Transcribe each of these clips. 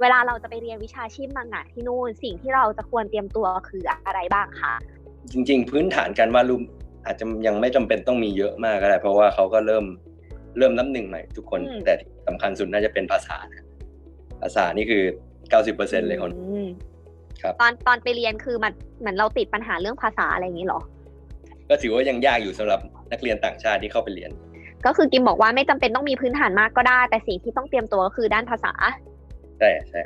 เวลาเราจะไปเรียนวิชาชีพมังงะที่นู่น สิ่งที่เราจะควรเตรียมตัวคืออะไรบ้างคะจริง ๆ พื้นฐานการวาดรูปอาจจะยังไม่จำเป็นต้องมีเยอะมากก็ได้ เพราะว่าเขาก็เริ่มเริ่มนับหนึ่งใหม่ทุกคน แต่ที่สำคัญสุดน่าจะเป็นภาษานะภาษานี่คือ90%เลยคนอืมครับ ตอนตอนไปเรียนคือมันเหมือนเราติดปัญหาเรื่องภาษาอะไรอย่างนี้เหรอ ก็ถือว่ายังยากอยู่สำหรับนักเรียนต่างชาติที่เข้าไปเรียน ก็คือกิมบอกว่าไม่จำเป็นต้องมีพื้นฐานมากก็ได้ แต่สิ่งที่ต้องเตรียมตัวก็คือด้านภาษา ใช่ใช่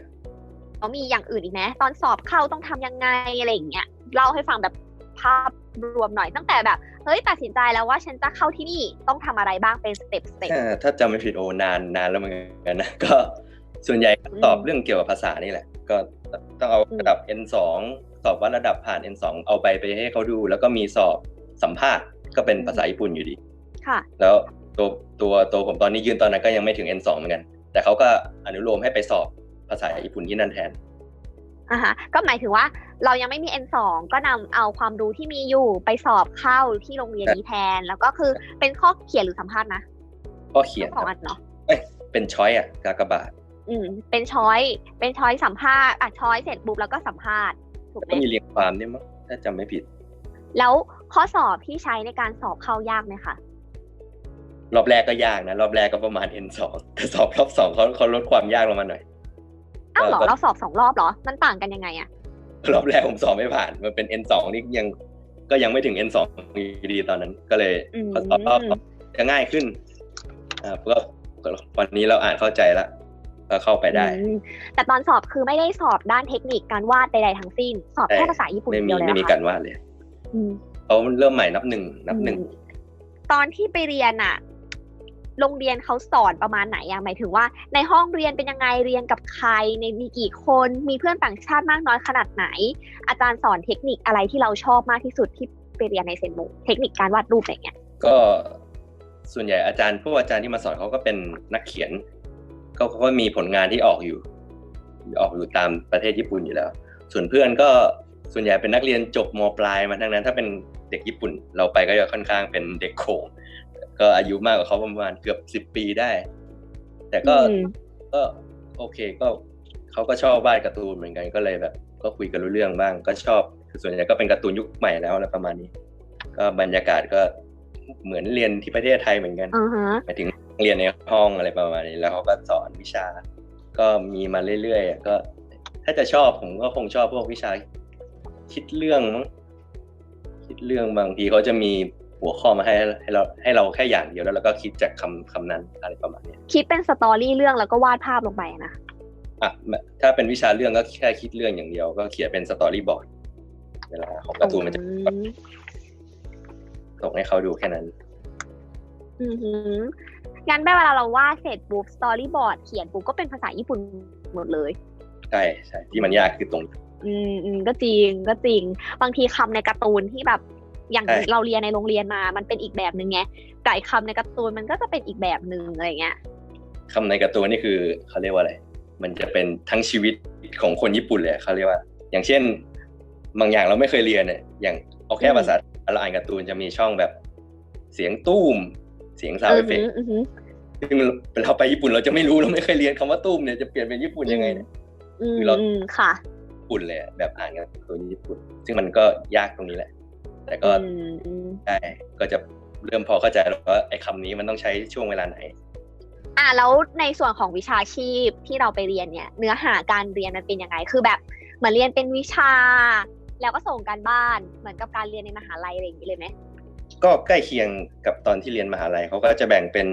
เขามีอย่างอื่นอีกไหมตอนสอบเข้าต้องทำยังไงอะไรอย่างเงี้ยเล่าให้ฟังแบบภาพรวมหน่อยตั้งแต่แบบเฮ้ยตัดสินใจแล้วว่าฉันจะเข้าที่นี่ต้องทำอะไรบ้างเป็นสเต็ปสเต็ปถ้าถ้าจำไม่ผิดโอนานนานแล้วเหมือนกันนะก็ส่วนใหญ่ก็ตอบเรื่องเกี่ยวกับภาษานี่แหละ ก็ต้องเอาระดับ N2 สอบวัดระดับผ่าน N2 เอาไปไปให้เขาดู แล้วก็มีสอบสัมภาษณ์ก็เป็นภาษาญี่ปุ่นอยู่ดี ค่ะ แล้วตัวตัวตัวผมตอนนี้ยืนตอนนั้นก็ยังไม่ถึง N2 เหมือนกัน แต่เขาก็อนุโลมให้ไปสอบ ภาษาญี่ปุ่นที่นั่นแทนอ่าฮะก็หมายถึงว่าเรายังไม่มี N2 ก็นำเอาความรู้ที่มีอยู่ไปสอบเข้าที่โรงเรียนนี้แทน แล้วก็คือเป็นข้อเขียนหรือสัมภาษณ์นะก็เขียนทั้งสองอันเนาะเอ้ยเป็นช้อยอะกากบาทอืมเป็นช้อยเป็นช้อยสัมภาษณ์อะช้อยเสร็จปุ๊บแล้วก็สัมภาษณ์ถูกไหมก็มีเรียงความด้วยมั้งถ้าจำไม่ผิด แล้วข้อสอบที่ใช้ในการสอบเข้ายากไหมคะรอบแรกก็ยากนะรอบแรกก็ประมาณ N2 แต่สอบรอบสองเขาเขาลดความยากลงมาหน่อย อ้าวเหรอก็เราสอบสองรอบเหรอ มันต่างกันยังไงอะรอบแรกผมสอบไม่ผ่าน มันเป็น N2 นี่ยังก็ยังไม่ถึง N2 อยู่ดีตอนนั้น ก็เลยอืมพอสอบรอบจะง่ายขึ้นอ่าก็ก็วันนี้เราอ่านเข้าใจแล้วก็เข้าไปได้อืมแต่ตอนสอบคือไม่ได้สอบด้านเทคนิคการวาดใดๆทั้งสิ้น สอบแค่ใช่ภาษาญี่ปุ่นไม่เดีมียวเลยไม่มีเหรอการคะวาดเลยอืมเขาเริ่มใหม่นับหนึ่งนับหนึ่งอืมตอนที่ไปเรียนอะ โรงเรียนเขาสอนประมาณไหนอะหมายถึงว่า ในห้องเรียนเป็นยังไงเรียนกับใครในมีกี่คนมีเพื่อนต่างชาติมากน้อยขนาดไหน อาจารย์สอนเทคนิคอะไรที่เราชอบมากที่สุดที่ไปเรียนในเซนโมเทคนิคการวาดรูปอะไรเงี้ยก็ส่วนใหญ่อาจารย์พวกอาจารย์ที่มาสอนเขาก็เป็นนักเขียน ก็เขาก็มีผลงานที่ออกอยู่ ออกอยู่ตามประเทศญี่ปุ่นอยู่แล้ว ส่วนเพื่อนก็ส่วนใหญ่เป็นนักเรียนจบมปลายมาทั้งนั้น ถ้าเป็นเด็กญี่ปุ่น เราไปก็จะค่อนข้างเป็นเด็กโขง ก็อายุมากกว่าเขาประมาณเกือบสิบปีได้ แต่ก็อืมก็โอเคก็เขาก็ชอบวาดการ์ตูนเหมือนกันก็เลยแบบ ก็คุยกันรู้เรื่องบ้าง ก็ชอบคือส่วนใหญ่ก็เป็นการ์ตูนยุคใหม่แล้วอะไรประมาณนี้ ก็บรรยากาศก็เหมือนเรียนที่ประเทศไทยเหมือนกันอ่าฮะหมายถึงเรียนในห้องอะไรประมาณนี้ แล้วเขาก็สอนวิชา ก็มีมาเรื่อยๆอะก็ถ้าจะชอบผมก็คงชอบพวกวิชา คิดเรื่องมั้งคิดเรื่องบางทีเขาจะมี หัวข้อมาให้ให้เราให้เราแค่อย่างเดียวแล้วเราก็คิดจากคำคำนั้นอะไรประมาณนี้คิดเป็นสตอรี่เรื่องแล้วก็วาดภาพลงไปอะนะอะถ้าเป็นวิชาเรื่องก็แค่คิดเรื่องอย่างเดียว ก็เขียนเป็นสตอรี่บอร์ดเวลาของการ์ตูนมันจะอืมส่งให้เขาดูแค่นั้น อือหืองั้นแม่เวลาเราวาดเสร็จปุ๊บสตอรี่บอร์ดเขียนปุ๊บก็เป็นภาษาญี่ปุ่นหมดเลยใช่ใช่ที่มันยากคือตรงอืมอืมก็จริงก็จริง บางทีคำในการ์ตูนที่แบบ อย่างใช่เราเรียนในโรงเรียนมามันเป็นอีกแบบหนึ่งไงไก่คำในการ์ตูนมันก็จะเป็นอีกแบบหนึ่งอะไรเงี้ยคำในการ์ตูนนี่คือเขาเรียกว่าอะไร มันจะเป็นทั้งชีวิตของคนญี่ปุ่นเลยเขาเรียกว่า อย่างเช่น บางอย่างเราไม่เคยเรียนเนี่ยอย่างเอาแค่อืมภาษาเราอ่านการ์ตูนจะมีช่องแบบ เสียงตุ้ม เสียงซาวด์เอฟเฟกอือหือซึ่งเราไปญี่ปุ่นเราจะไม่รู้เราไม่เคยเรียนคำว่าตุ้มเนี่ยจะเปลี่ยนเป็นญี่ปุ่นยังไงเนี่ยอืมคือเราอืมค่ะ ญี่ปุ่นเลยอะแบบอ่านการ์ตูนญี่ปุ่น ซึ่งมันก็ยากตรงนี้แหละ แต่ก็อืมอืมได้ก็จะเริ่มพอเข้าใจแล้วว่าไอ้คำนี้มันต้องใช้ช่วงเวลาไหน อะแล้วในส่วนของวิชาชีพที่เราไปเรียนเนี่ย เนื้อหาการเรียนมันเป็นยังไง คือแบบเหมือนเรียนเป็นวิชา แล้วก็ส่งการบ้านเหมือนกับการเรียนในมหาลัยอะไรอย่างนี้เลยไหมก็ใกล้เคียงกับตอนที่เรียนมหาลัยเขาก็จะแบ่งเป็น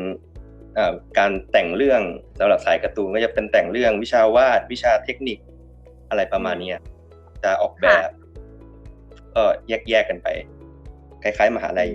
อ่าการแต่งเรื่องสำหรับสายการ์ตูนก็จะเป็นแต่งเรื่องวิชาวาดวิชาเทคนิคอะไรประมาณเนี้ยจะออกแบบ ก็แยกๆกันไป คล้ายๆมหาลัย